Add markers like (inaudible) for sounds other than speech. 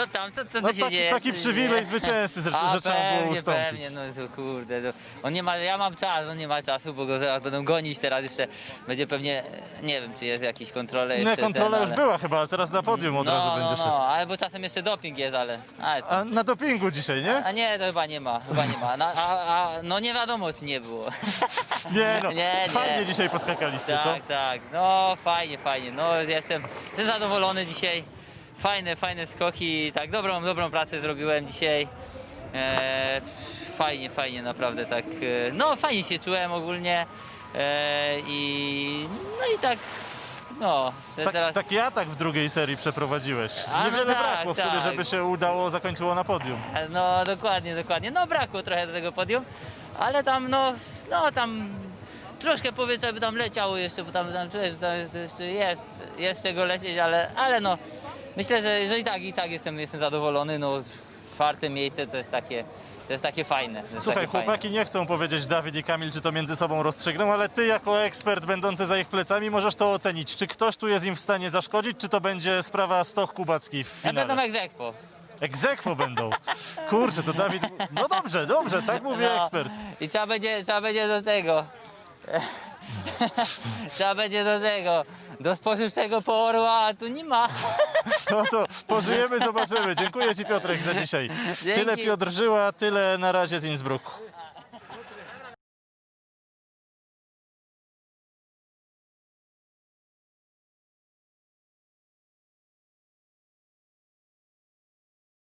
Co tam, co, co No tu się taki, dzieje? taki Co przywilej zwycięzcy, że, A, że trzeba było pewnie, ustąpić. pewnie, no to kurde, no. on nie ma, ja mam czas, on nie ma czasu, bo go zaraz będą gonić teraz jeszcze, będzie pewnie, nie wiem, czy jest jakieś kontrole jeszcze. Nie, kontrola ten, już ale- była chyba, ale teraz na podium od no, razu no, będzie szedł. no, albo czasem jeszcze doping jest, ale, ale A na dopingu dzisiaj, nie? a nie, to chyba nie ma, chyba nie ma, no, a, a, no nie wiadomo, czy nie było. (laughs) Nie no, Nie, nie. fajnie dzisiaj poskakaliście, co? Tak, tak. No fajnie, fajnie. No jestem, jestem zadowolony dzisiaj. Fajne, fajne skoki. Tak, dobrą, dobrą pracę zrobiłem dzisiaj. E, fajnie, fajnie, naprawdę tak. E, no fajnie się czułem ogólnie. E, I no i tak. No, Tak, teraz. taki atak w drugiej serii przeprowadziłeś. A, no Niewiele tak, brakło w sumie, tak. żeby się udało, zakończyło na podium. No dokładnie, dokładnie. No brakło trochę do tego podium, ale tam no, no tam troszkę powietrza by tam leciało jeszcze, bo tam, tam czuję, że tam jeszcze- jeszcze jest, jest czego lecieć, ale, ale no myślę, że, że i tak, i tak jestem, jestem zadowolony. No czwarte miejsce to jest takie, to jest takie fajne. To jest Słuchaj, takie fajne. chłopaki nie chcą powiedzieć Dawid i Kamil, czy to między sobą rozstrzygną, ale ty jako ekspert będący za ich plecami możesz to ocenić. Czy ktoś tu jest im w stanie zaszkodzić, czy to będzie sprawa Stoch Kubacki w Ja będą finale? egzekwo. Egzekwo będą. Kurczę, to Dawid... No dobrze, dobrze, tak mówi No, ekspert. I trzeba będzie, trzeba będzie do tego. (laughs) trzeba będzie do tego. Do spożywczego po orła, a tu nie ma. (laughs) No to pożyjemy, zobaczymy. Dziękuję ci Piotrek za dzisiaj. Dzięki. Tyle Piotr Żyła, tyle na razie z Innsbrucku.